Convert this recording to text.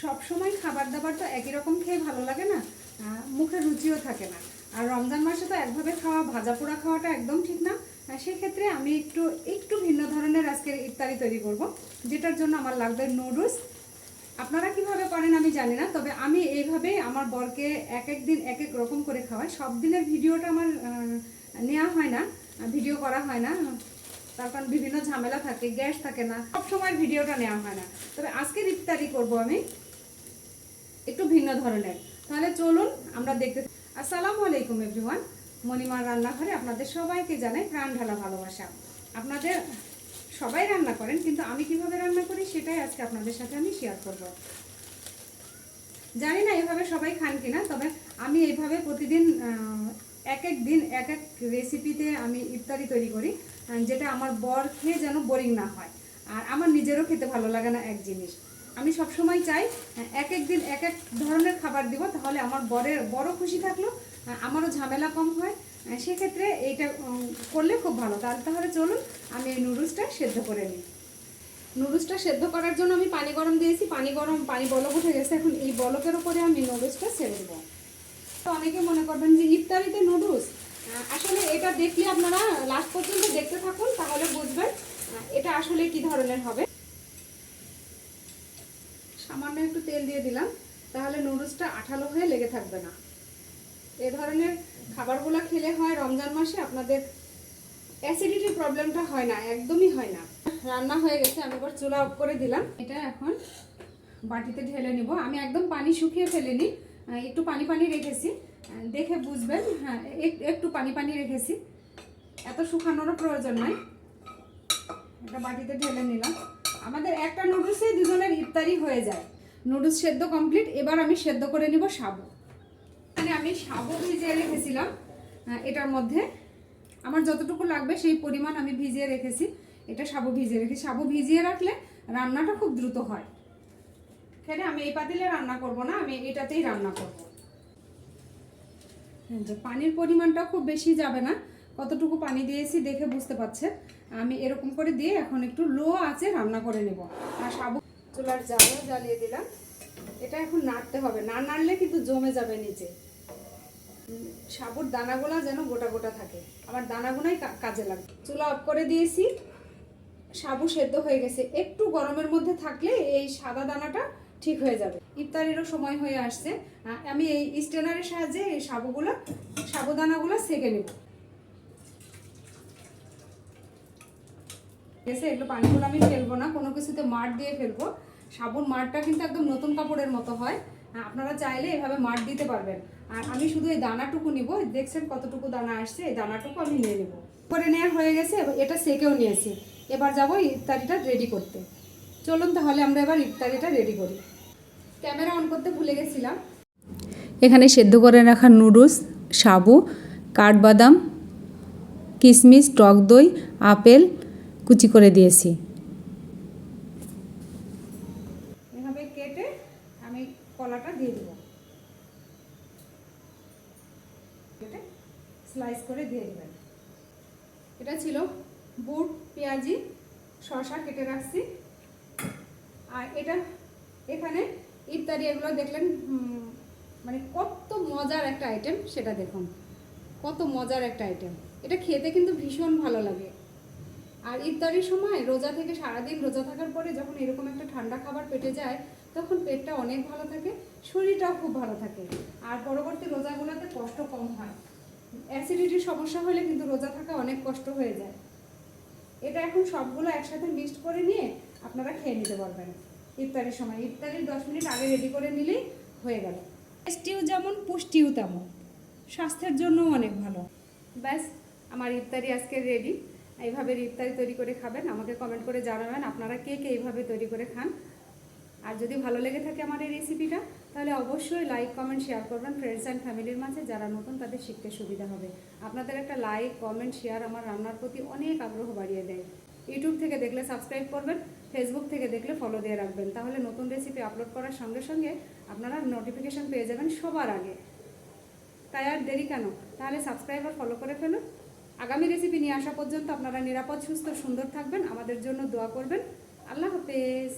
সব সময় খাবার দাবার তো একই রকম খেয়ে ভালো লাগে না মুখে রুচিও থাকে না। আর রমজান মাসে তো একভাবে খাওয়া, ভাজা পোড়া খাওয়াটা একদম ঠিক না। সেক্ষেত্রে আমি একটু একটু ভিন্ন ধরনের আজকের ইফতারি তৈরি করব, যেটার জন্য আমার লাগবে নুডলস। আপনারা কীভাবে করেন আমি জানি না, তবে আমি এইভাবে আমার বরকে এক এক দিন এক এক রকম করে খাওয়াই। সব দিনের ভিডিওটা আমার নেওয়া হয় না, ভিডিও করা হয় না। তার কারণ বিভিন্ন ঝামেলা থাকে, গ্যাস থাকে না সব সময় ভিডিওটা নেওয়া হয় না। তবে আজকের ইফতারি করব আমি। একটু ভিন্ন ধরনের। তাহলে চলুন আমরা দেখতে আসসালামু আলাইকুম এভরিওয়ান মণিমার রান্নাঘরে আপনাদের সবাইকে জানাই প্রাণ ঢালা ভালোবাসা। আপনাদের সবাই রান্না করেন, কিন্তু আমি কীভাবে রান্না করি সেটাই আজকে আপনাদের সাথে আমি শেয়ার করব। জানি না এভাবে সবাই খান কিনা, তবে আমি এইভাবে প্রতিদিন এক এক দিন, এক এক রেসিপিতে আমি ইফতারি তৈরি করি যেটা আমার বর খেয়ে যেন বোরিং না হয়। আর আমার নিজেরও খেতে ভালো লাগে না এক জিনিস। আমি সব সময় চাই, এক এক দিন এক এক ধরনের খাবার দিব, তাহলে আমার বরের বড় খুশি থাকল, আমারও ঝামেলা কম হয়, সেক্ষেত্রে এইটা করলে খুব ভালো। তাহলে তাহলে চলুন, আমি এই নুডলসটা সেদ্ধ করে নিই। নুডলসটা সেদ্ধ করার জন্য আমি পানি গরম দিয়েছি, পানি গরম, পানি বলক উঠে গেছে, এখন এই বলকের ওপরে আমি নুডলসটা ছেড়ে দেবো। তো অনেকে মনে করবেন যে, ইফতারিতে নুডলস, আসলে এটা দেখলে আপনারা লাস্ট পর্যন্ত দেখতে থাকুন, তাহলে বুঝবেন, এটা আসলে কি ধরনের হবে। একটু তেল দিয়ে দিলাম, তাহলে নুডলসটা আঠালো হয়ে লেগে থাকবে না। এ ধরনের খাবারগুলো খেলে হয় রমজান মাসে, আপনাদের অ্যাসিডিটির প্রবলেমটা হয় না, একদমই হয় না। রান্না হয়ে গেছে, আমি এবার চুলা অফ করে দিলাম। এটা এখন বাটিতে ঢেলে নিব। আমি একদম পানি শুকিয়ে ফেলিনি একটু পানি পানি রেখেছি। দেখে বুঝবেন হ্যাঁ একটু পানি পানি রেখেছি। এত শুকানোরও প্রয়োজন নাই। এটা বাটিতে ঢেলে নিলাম। আমাদের একটা নুডলসে দুজনের ইফতারি হয়ে যায়। নুডলস সেদ্ধ কমপ্লিট, এবার আমি সেদ্ধ করে নিব সাবু। মানে আমি সাবু ভিজিয়ে রেখেছিলাম এটার মধ্যে। আমার যতটুকু লাগবে সেই পরিমাণ আমি ভিজিয়ে রেখেছি, এটা সাবু ভিজিয়ে রেখেছি। সাবু ভিজিয়ে রাখলে রান্নাটা খুব দ্রুত হয়। এখানে আমি এই পাতিলে রান্না করব না, আমি এটাতেই রান্না করব। যে পানির পরিমাণটা খুব বেশি যাবে না, কতটুকু পানি দিয়েছি দেখে বুঝতে পারছেন। আমি এরকম করে দিয়ে এখন একটু লো আছে রান্না করে নেব। আর সাবু চুলার জালও জ্বালিয়ে দিলাম। এটা এখন নাড়তে হবে। না নাড়লে কিন্তু জমে যাবে নিচে। সাবুর দানাগুলা যেন গোটা গোটা থাকে। আমার দানাগুলাই কাজে লাগবে। চুলা অফ করে দিয়েছি। সাবু সেদ্ধ হয়ে গেছে। একটু গরমের মধ্যে থাকলে এই সাদা দানাটা ঠিক হয়ে যাবে। ইফতারিরও সময় হয়ে আসছে। আমি এই স্টেনারের সাহায্যে এই সাবুগুলো সাবুদানাগুলো সেকে নেব। গেছে এগুলো পানিগুলো আমি ফেলব না। কোনো কিছুতে মাঠ দিয়ে ফেলব। সাবুন মাঠটা কিন্তু একদম নতুন কাপড়ের মতো হয়। আপনারা চাইলে এভাবে মাঠ দিতে পারবেন। আর আমি শুধু এই দানাটুকু নিব। দেখছেন কতটুকু দানা আসছে, এই দানাটুকু আমি নিয়ে নেব। করে নেওয়া হয়ে গেছে, এটা সেকেও নিয়েছি। এবার যাব ইফতারিটা রেডি করতে। চলুন তাহলে আমরা এবার ইফতারিটা রেডি করি। ক্যামেরা অন করতে ভুলে গেছিলাম। এখানে সেদ্ধ করে রাখা নুডলস, সাবু, কাঠবাদাম কিশমিশ টক দই, আপেল কুচি করে দিয়েছি এভাবে কেটে আমি কলাটা দিয়ে দেবো কেটে স্লাইস করে দিয়ে দেবেন। এটা ছিল বুট, পেঁয়াজি, শসা কেটে রাখছি। আর এটা এখানে ইত্যাদি এগুলো দেখলেন মানে কত মজার একটা আইটেম সেটা দেখুন। কত মজার একটা আইটেম এটা খেতে কিন্তু ভীষণ ভালো লাগে। আর ইফতারির সময় রোজা থেকে সারাদিন রোজা থাকার পরে যখন এরকম একটা ঠান্ডা খাবার পেটে যায়, তখন পেটটা অনেক ভালো থাকে, শরীরটাও খুব ভালো থাকে। আর পরবর্তী হয় অ্যাসিডিটির সমস্যা হলে কিন্তু রোজা থাকা অনেক কষ্ট হয়ে যায়। এটা এখন সবগুলো একসাথে মিক্সড করে নিয়ে আপনারা খেয়ে নিতে পারবেন। ইফতারির সময়। ইফতারির দশ মিনিট আগে রেডি করে নিলেই হয়ে গেল। টেস্টিও যেমন, পুষ্টিও তেমন। স্বাস্থ্যের জন্য অনেক ভালো। ব্যাস, আমার ইফতারি আজকে রেডি এইভাবে ইফতারি তৈরি করে খাবেন, আমাকে কমেন্ট করে জানাবেন আপনারা কে কে এইভাবে তৈরি করে খান। আর যদি ভালো লেগে থাকে আমার এই রেসিপিটা তাহলে অবশ্যই লাইক কমেন্ট শেয়ার করবেন ফ্রেন্ডস অ্যান্ড ফ্যামিলির মাঝে যারা নতুন তাদের শিখতে সুবিধা হবে। আপনাদের একটা লাইক কমেন্ট শেয়ার আমার রান্নার প্রতি অনেক আগ্রহ বাড়িয়ে দেয়। ইউটিউব থেকে দেখলে সাবস্ক্রাইব করবেন ফেসবুক থেকে দেখলে ফলো দিয়ে রাখবেন। তাহলে নতুন রেসিপি আপলোড করার সঙ্গে সঙ্গে আপনারা নোটিফিকেশন পেয়ে যাবেন সবার আগে। তাই আর দেরি কেন? তাহলে সাবস্ক্রাইব আর ফলো করে ফেলুন। আগামী রেসিপি নিয়ে আসা পর্যন্ত আপনারা নিরাপদ, সুস্থ, সুন্দর থাকবেন। আমাদের জন্য দোয়া করবেন। আল্লাহ হাফেজ।